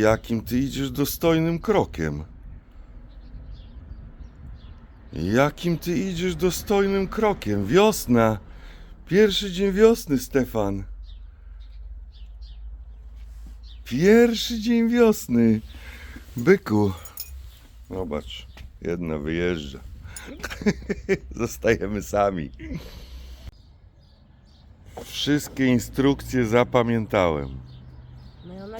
Jakim ty idziesz dostojnym krokiem? Jakim ty idziesz dostojnym krokiem? Wiosna. Pierwszy dzień wiosny, Stefan. Pierwszy dzień wiosny. Byku. Zobacz, jedna wyjeżdża. Zostajemy sami. Wszystkie instrukcje zapamiętałem.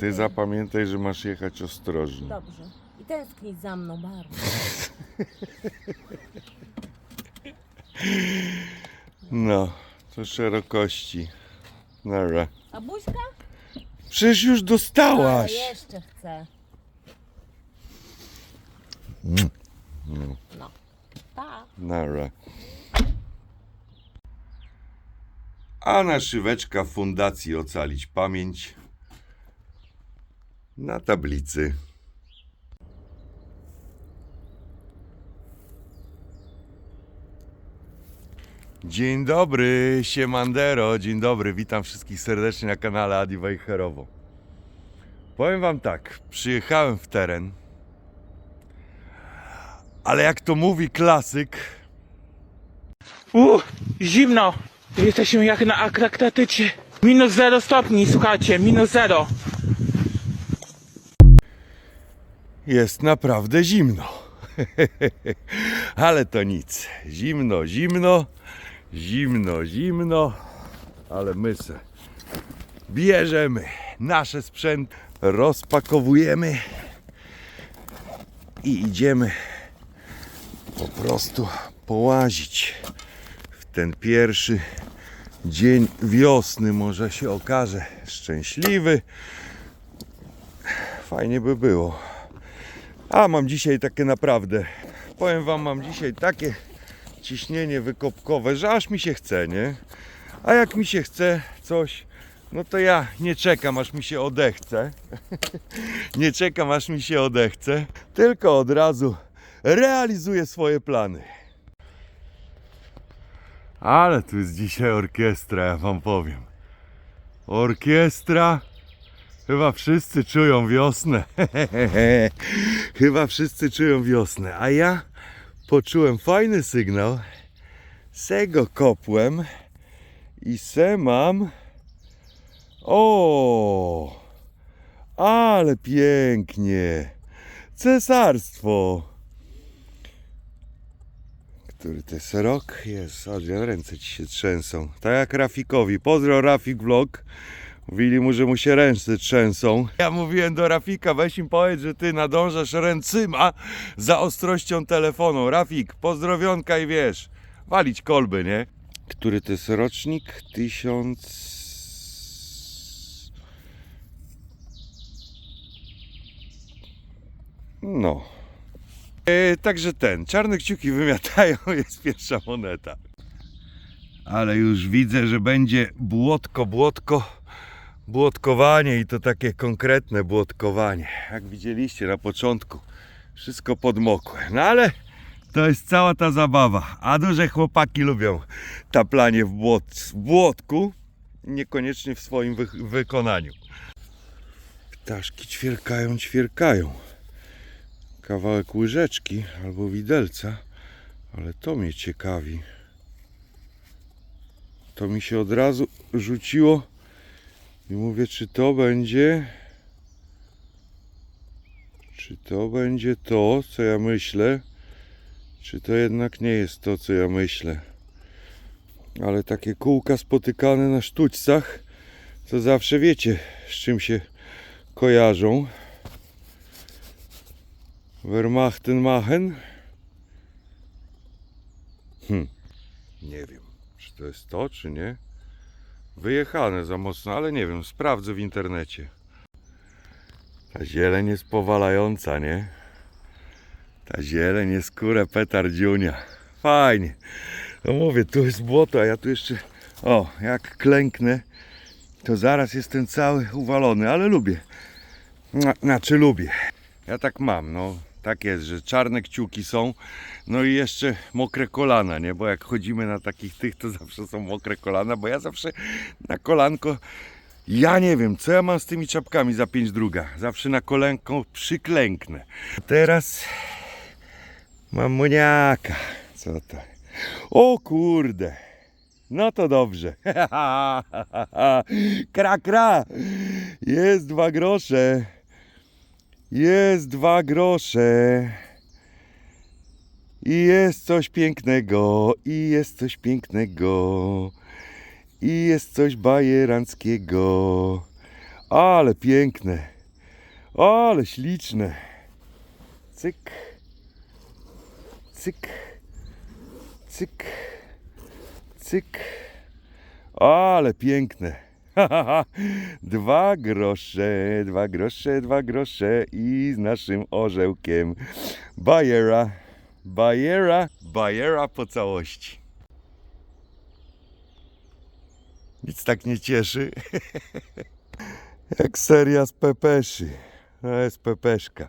No Ty zapamiętaj, że masz jechać ostrożnie. Dobrze. I tęsknić za mną bardzo. No, to szerokości. Nara. A buźka? Przecież już Ale dostałaś. jeszcze chcę. Mm. No. Pa. Nara. A naszyweczka Fundacji Ocalić Pamięć na tablicy. Dzień dobry, siemandero, dzień dobry, witam wszystkich serdecznie na kanale Adi Wejherowo. Powiem wam tak, przyjechałem w teren, ale jak to mówi klasyk, Uuu, zimno. Jesteśmy jak na Akraktatycie. Minus 0 stopni, słuchajcie, minus 0. Jest naprawdę zimno. Ale to nic. Zimno, zimno, zimno, zimno, ale my se bierzemy nasze sprzęt, rozpakowujemy i idziemy po prostu połazić w ten pierwszy dzień wiosny. Może się okaże szczęśliwy. Fajnie by było. A mam dzisiaj takie naprawdę, powiem wam, mam dzisiaj takie ciśnienie wykopkowe, że aż mi się chce, nie? A jak mi się chce coś, no to ja nie czekam aż mi się odechce. nie czekam aż mi się odechce, tylko od razu realizuję swoje plany. Ale tu jest dzisiaj orkiestra, ja wam powiem. Orkiestra Chyba wszyscy czują wiosnę. Chyba wszyscy czują wiosnę. A ja poczułem fajny sygnał. Se go kopłem i se mam. O! Ale pięknie. Cesarstwo. Który to jest rok? Jest, Adrian, ręce ci się trzęsą. Tak jak Rafikowi. Pozdro Rafik Vlog. Mówili mu, że mu się ręce trzęsą. Ja mówiłem do Rafika, weź im powiedz, że ty nadążasz ręcyma za ostrością telefonu. Rafik, pozdrowionka i wiesz, walić kolby, nie? Który to jest rocznik? Tysiąc... No. E, także ten, czarne kciuki wymiatają, jest pierwsza moneta. Ale już widzę, że będzie błotko, błotko błotkowanie i to takie konkretne błotkowanie. Jak widzieliście na początku, wszystko podmokłe. No ale to jest cała ta zabawa. A duże chłopaki lubią taplanie w, błot, w błotku, niekoniecznie w swoim wy, wykonaniu. Ptaszki ćwierkają, ćwierkają. Kawałek łyżeczki albo widelca, ale to mnie ciekawi. To mi się od razu rzuciło i mówię, czy to będzie. Czy to będzie to, co ja myślę? Czy to jednak nie jest to, co ja myślę? Ale takie kółka spotykane na sztućcach, to zawsze wiecie, z czym się kojarzą. Wehrmachten machen? Hm, nie wiem, czy to jest to, czy nie. Wyjechane za mocno, ale nie wiem, sprawdzę w internecie. Ta zieleń jest powalająca, nie? Ta zieleń jest kurę petardziunia. Fajnie. No mówię, tu jest błoto, a ja tu jeszcze... O, jak klęknę, to zaraz jestem cały uwalony, ale lubię. Zna- Znaczy lubię. Ja tak mam, no. Tak jest, że czarne kciuki są, no i jeszcze mokre kolana, nie? Bo jak chodzimy na takich tych, to zawsze są mokre kolana, bo ja zawsze na kolanko Ja nie wiem, co ja mam z tymi czapkami za pięć druga. Zawsze na kolenką przyklęknę. Teraz mam moniaka. Co to? O kurde. No to dobrze. kra, kra. Jest dwa grosze. Jest dwa grosze. I jest coś pięknego, i jest coś pięknego, i jest coś bajeranckiego. Ale piękne, ale śliczne. Cyk, cyk, cyk, cyk. Ale piękne. Dwa grosze, dwa grosze, dwa grosze i z naszym orzełkiem Bajera. Bajera, Bajera po całości. Nic tak nie cieszy. Jak seria z pepeszy. To jest pepeszka.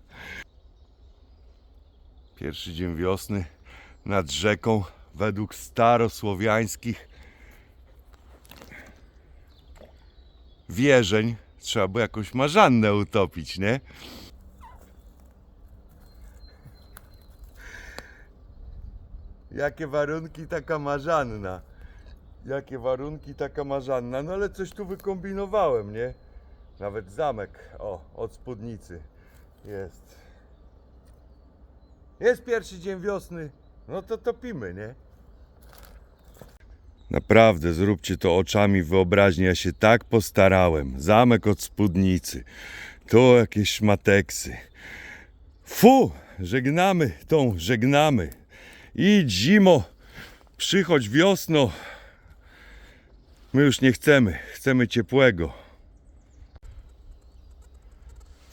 Pierwszy dzień wiosny nad rzeką według starosłowiańskich wierzeń. Trzeba by jakąś marzannę utopić, nie? Jakie warunki taka marzanna? Jakie warunki taka marzanna? No ale coś tu wykombinowałem, nie? Nawet zamek, o, od spódnicy jest. Jest pierwszy dzień wiosny, no to topimy, nie? Naprawdę, zróbcie to oczami wyobraźni. Ja się tak postarałem. Zamek od spódnicy. Tu jakieś szmateksy. Fu! Żegnamy tą, żegnamy. Idź zimo, przychodź wiosno. My już nie chcemy, chcemy ciepłego.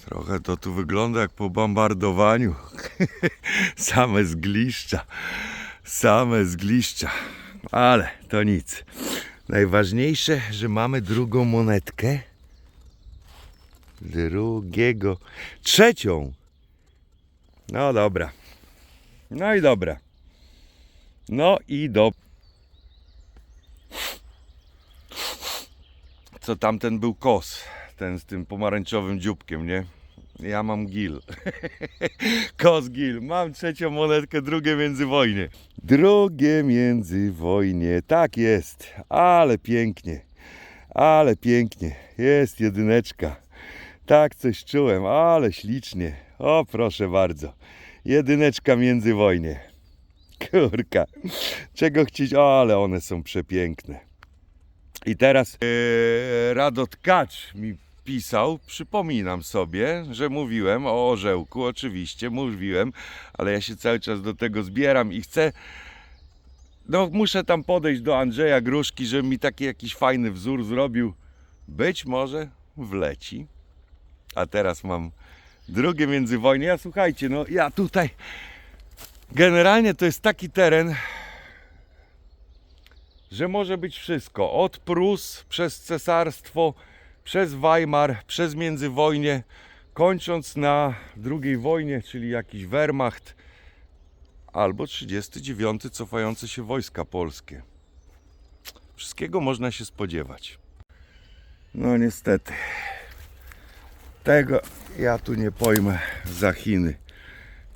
Trochę to tu wygląda jak po bombardowaniu. Same zgliszcza, same zgliszcza. Ale to nic. Najważniejsze, że mamy drugą monetkę. Drugiego. Trzecią. No dobra. No i dobra. No i do. Co tamten był kos. Ten z tym pomarańczowym dzióbkiem, nie? Ja mam gil. Kos gil. Mam trzecią monetkę, drugie międzywojnie. Drugie międzywojnie. Tak jest. Ale pięknie. Ale pięknie. Jest jedyneczka. Tak coś czułem, ale ślicznie. O, proszę bardzo. Jedyneczka międzywojnie. Kurka. Czego chcieć? O, ale one są przepiękne. I teraz Kacz mi pisał, przypominam sobie, że mówiłem o orzełku, oczywiście mówiłem, ale ja się cały czas do tego zbieram i chcę, no muszę tam podejść do Andrzeja Gruszki, żeby mi taki jakiś fajny wzór zrobił. Być może wleci. A teraz mam drugie międzywojnie. Ja słuchajcie, no ja tutaj generalnie to jest taki teren, że może być wszystko. Od Prus, przez cesarstwo, przez Weimar, przez międzywojnie, kończąc na II wojnie, czyli jakiś Wehrmacht, albo 39 cofające się wojska polskie. Wszystkiego można się spodziewać. No niestety. Tego ja tu nie pojmę za Chiny.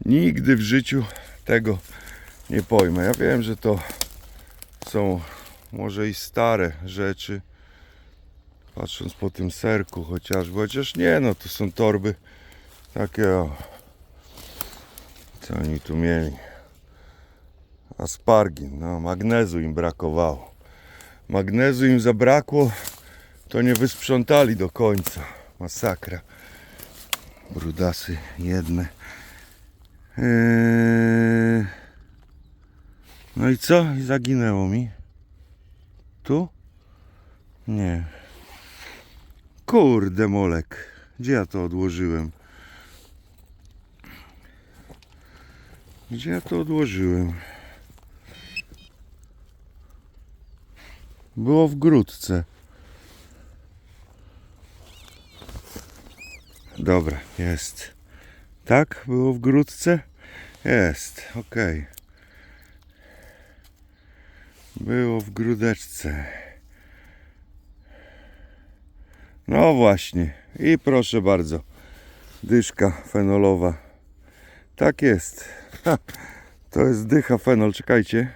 Nigdy w życiu tego nie pojmę. Ja wiem, że to są może i stare rzeczy. Patrząc po tym serku chociażby, chociaż nie, no to są torby takie o. Co oni tu mieli? Aspargin, no magnezu im brakowało. Magnezu im zabrakło, to nie wysprzątali do końca. Masakra. Brudasy jedne. Eee... No i co? I zaginęło mi. Tu? Nie. Kurde molek. Gdzie ja to odłożyłem? Gdzie ja to odłożyłem? Było w grudce. Dobra, jest. Tak? Było w grudce? Jest, okej. Było w grudeczce. No właśnie. I proszę bardzo. Dyszka fenolowa. Tak jest. Ha, to jest dycha fenol. Czekajcie.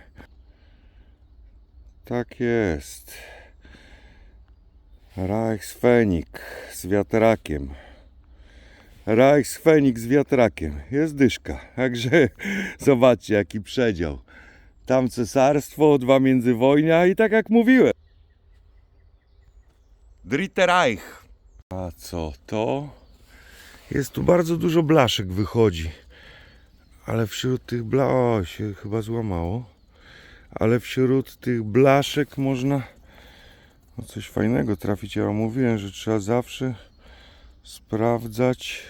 Tak jest. Reichsfenik z wiatrakiem. Reichsfenik z wiatrakiem. Jest dyszka. Także zobaczcie jaki przedział. Tam cesarstwo, dwa międzywojnia i tak jak mówiłem. Dritte Reich. A co to? Jest tu bardzo dużo blaszek wychodzi. Ale wśród tych bla... O, się chyba złamało. Ale wśród tych blaszek można no coś fajnego trafić. Ja mówiłem, że trzeba zawsze sprawdzać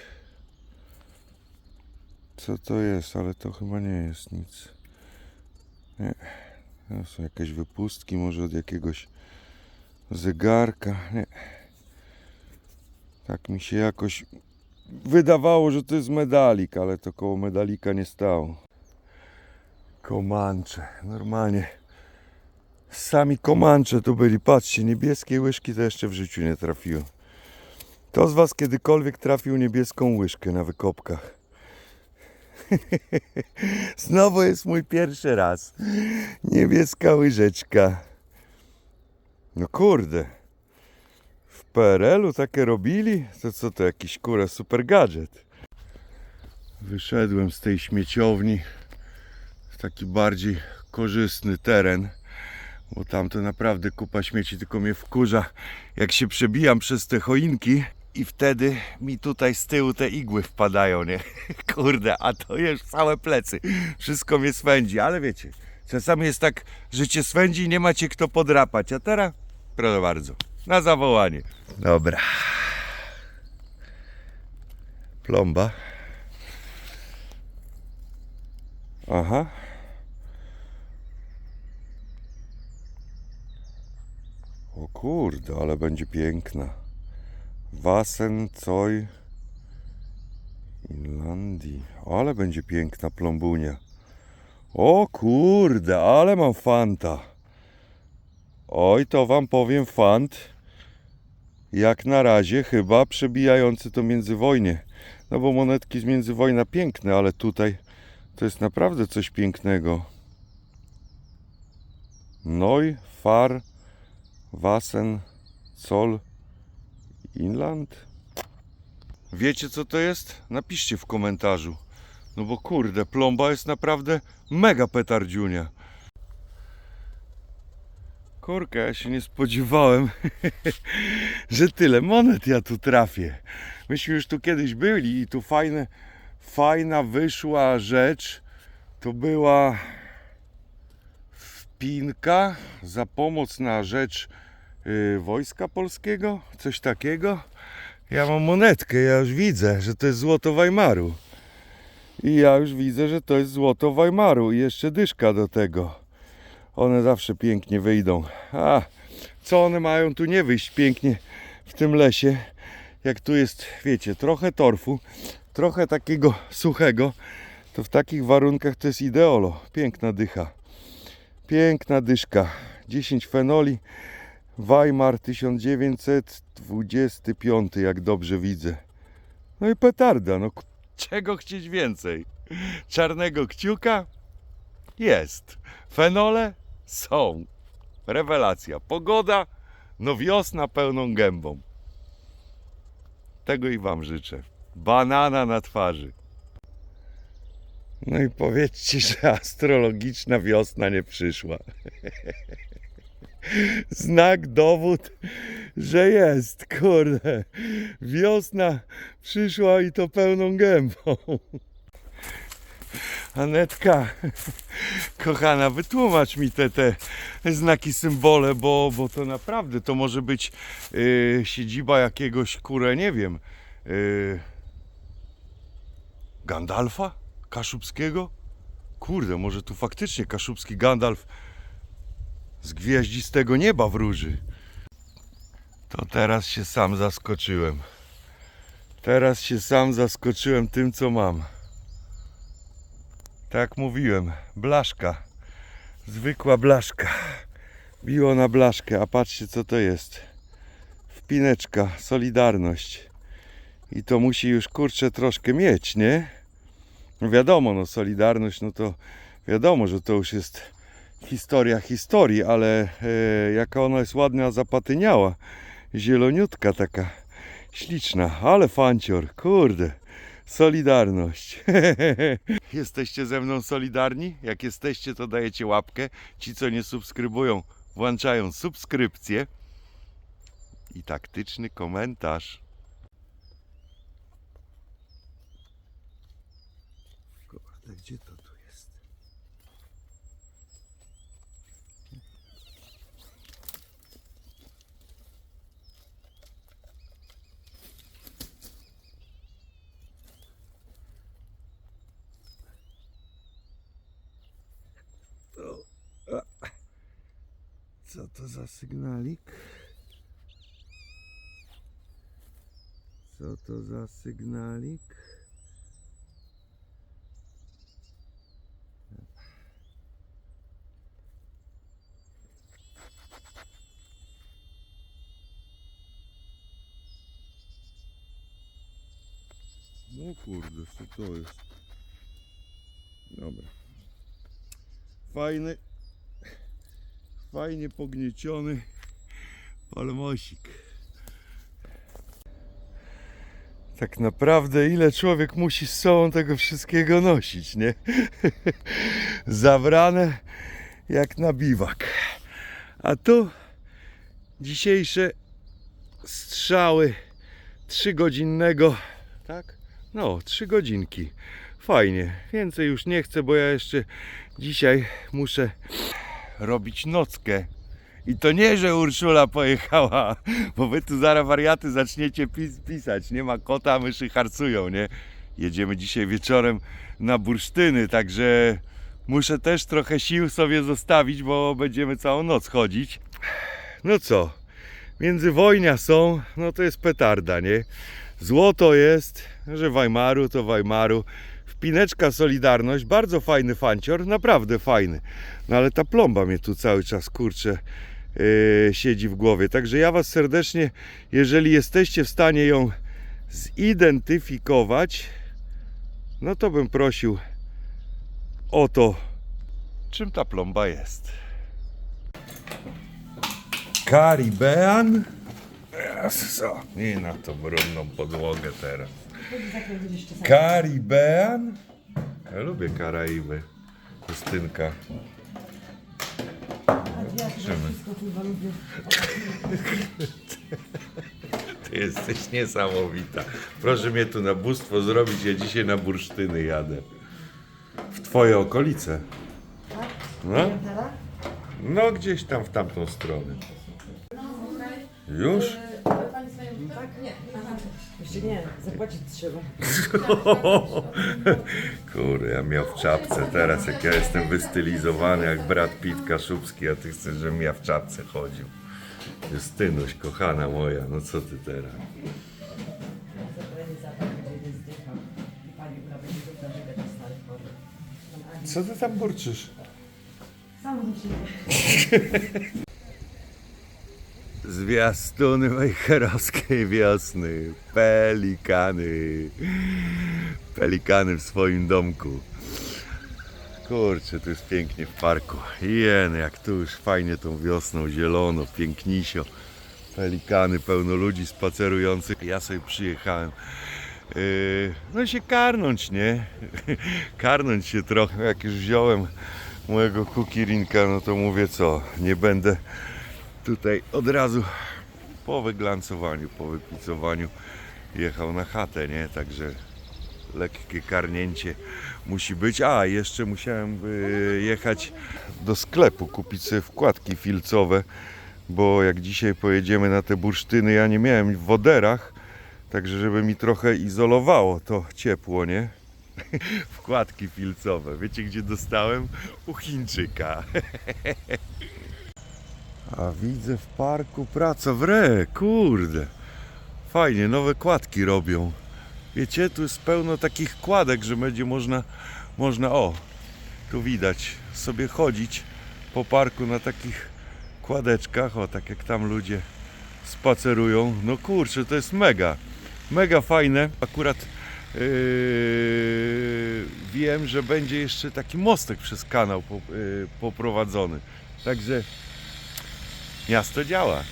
co to jest, ale to chyba nie jest nic. Nie. To są jakieś wypustki, może od jakiegoś zegarka. Nie. Tak mi się jakoś wydawało, że to jest medalik, ale to koło medalika nie stało. Komancze, normalnie. Sami komancze to byli. Patrzcie, niebieskie łyżki to jeszcze w życiu nie trafiłem. Kto z Was kiedykolwiek trafił niebieską łyżkę na wykopkach? Znowu jest mój pierwszy raz. Niebieska łyżeczka. No kurde. W PRL-u takie robili? To co to jakiś kura super gadżet. Wyszedłem z tej śmieciowni w taki bardziej korzystny teren. Bo tam to naprawdę kupa śmieci, tylko mnie wkurza, jak się przebijam przez te choinki i wtedy mi tutaj z tyłu te igły wpadają, nie? Kurde, a to już całe plecy. Wszystko mnie swędzi, ale wiecie, czasami jest tak, że cię swędzi i nie macie kto podrapać, a teraz proszę bardzo, na zawołanie. Dobra. Plomba. Aha. O kurde, ale będzie piękna. Wasen Coy Inlandii. Ale będzie piękna plombunia. O kurde, ale mam fanta. Oj, to wam powiem fant. Jak na razie chyba przebijający to międzywojnie. No bo monetki z międzywojna piękne, ale tutaj to jest naprawdę coś pięknego. Neu, Far, Wasen, Zoll, Inland? Wiecie co to jest? Napiszcie w komentarzu. No bo kurde, plomba jest naprawdę mega petardziunia. Kurka, ja się nie spodziewałem, że tyle monet ja tu trafię. Myśmy już tu kiedyś byli i tu fajne, fajna wyszła rzecz. To była wpinka za pomoc na rzecz y, Wojska Polskiego, coś takiego. Ja mam monetkę, ja już widzę, że to jest złoto Weimaru. I ja już widzę, że to jest złoto Weimaru i jeszcze dyszka do tego. One zawsze pięknie wyjdą. A co one mają tu nie wyjść pięknie w tym lesie? Jak tu jest, wiecie, trochę torfu, trochę takiego suchego, to w takich warunkach to jest ideolo. Piękna dycha. Piękna dyszka. 10 fenoli. Weimar 1925, jak dobrze widzę. No i petarda, no czego chcieć więcej? Czarnego kciuka? Jest. Fenole? Są. Rewelacja. Pogoda? No wiosna pełną gębą. Tego i Wam życzę. Banana na twarzy. No i powiedzcie, że astrologiczna wiosna nie przyszła. Znak, dowód, że jest, kurde. Wiosna przyszła i to pełną gębą. Anetka, kochana, wytłumacz mi te, te znaki, symbole, bo, bo to naprawdę to może być yy, siedziba jakiegoś, kurę, nie wiem, yy, Gandalfa? Kaszubskiego? Kurde, może tu faktycznie kaszubski Gandalf z gwiaździstego nieba wróży. To teraz się sam zaskoczyłem. Teraz się sam zaskoczyłem tym, co mam. Tak mówiłem, blaszka. Zwykła blaszka. Biło na blaszkę, a patrzcie co to jest. spineczka, Solidarność. I to musi już kurczę troszkę mieć, nie? No wiadomo, no Solidarność, no to wiadomo, że to już jest historia historii, ale e, jaka ona jest ładna, zapatyniała. Zieloniutka taka, śliczna, ale fancior, kurde. Solidarność. jesteście ze mną solidarni? Jak jesteście, to dajecie łapkę. Ci, co nie subskrybują, włączają subskrypcję i taktyczny komentarz. Kurde, gdzie to tu jest? To, a, co to za sygnalik? Co to za sygnalik? No kurde, co to jest? Dobra. Fajny, fajnie pognieciony palmosik. Tak naprawdę ile człowiek musi z sobą tego wszystkiego nosić, nie? Zabrane jak na biwak. A tu dzisiejsze strzały trzygodzinnego, tak? No, trzy godzinki. Fajnie. Więcej już nie chcę, bo ja jeszcze dzisiaj muszę robić nockę. I to nie, że Urszula pojechała, bo wy tu zaraz wariaty zaczniecie pis pisać. Nie ma kota, myszy harcują, nie? Jedziemy dzisiaj wieczorem na bursztyny, także muszę też trochę sił sobie zostawić, bo będziemy całą noc chodzić. No co, międzywojnia są, no to jest petarda, nie? Złoto jest, że Weimaru to Weimaru. Wpineczka Solidarność, bardzo fajny fancior, naprawdę fajny. No ale ta plomba mnie tu cały czas kurczę yy, siedzi w głowie. Także ja Was serdecznie, jeżeli jesteście w stanie ją zidentyfikować, no to bym prosił o to, czym ta plomba jest. Karibean? Co? Nie na tą brudną podłogę teraz. Karibean? Ja lubię Karaiby. Justynka. Zobaczymy. Ty jesteś niesamowita. Proszę mnie tu na bóstwo zrobić, ja dzisiaj na bursztyny jadę. W twoje okolice. No? No gdzieś tam w tamtą stronę. Już? Jeszcze nie, zapłacić trzeba. Kurde, ja miał w czapce teraz, jak ja jestem wystylizowany jak brat Pitt Kaszubski, a ty chcesz, żebym ja w czapce chodził. Justynuś, kochana moja, no co ty teraz? Co ty tam burczysz? Zwiastuny mojej herowskiej wiosny. Pelikany. Pelikany w swoim domku. Kurczę, tu jest pięknie w parku. Jen, jak tu już fajnie tą wiosną, zielono, pięknisio. Pelikany, pełno ludzi spacerujących. Ja sobie przyjechałem. Yy, no się karnąć, nie? karnąć się trochę. Jak już wziąłem mojego kukirinka, no to mówię co, nie będę tutaj od razu po wyglancowaniu, po wypicowaniu jechał na chatę, nie? Także lekkie karnięcie musi być. A, jeszcze musiałem y, jechać do sklepu, kupić sobie wkładki filcowe, bo jak dzisiaj pojedziemy na te bursztyny, ja nie miałem w woderach, także żeby mi trochę izolowało to ciepło, nie? Wkładki filcowe. Wiecie gdzie dostałem? U Chińczyka. A widzę w parku praca w re, kurde. Fajnie, nowe kładki robią. Wiecie, tu jest pełno takich kładek, że będzie można, można, o, tu widać, sobie chodzić po parku na takich kładeczkach, o, tak jak tam ludzie spacerują. No kurczę, to jest mega, mega fajne. Akurat yy, wiem, że będzie jeszcze taki mostek przez kanał po, yy, poprowadzony. Także miasto działa.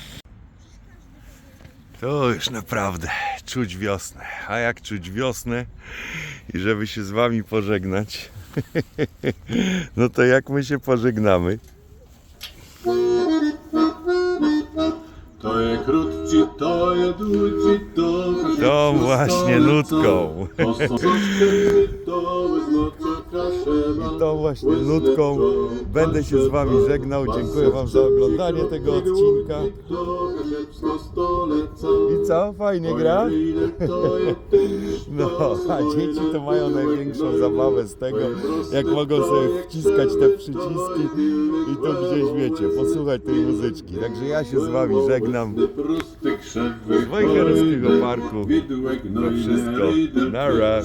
To już naprawdę czuć wiosnę. A jak czuć wiosnę i żeby się z wami pożegnać, no to jak my się pożegnamy? To je krótci, to je długi, to Tą właśnie nutką. I tą właśnie nutką będę się z wami żegnał. Dziękuję wam za oglądanie tego odcinka. I co? Fajnie gra? No, a dzieci to mają największą zabawę z tego, jak mogą sobie wciskać te przyciski i to gdzieś wiecie, posłuchać tej muzyczki. Także ja się z wami żegnam. Z Wojcherowskiego Parku. To wszystko. Nara.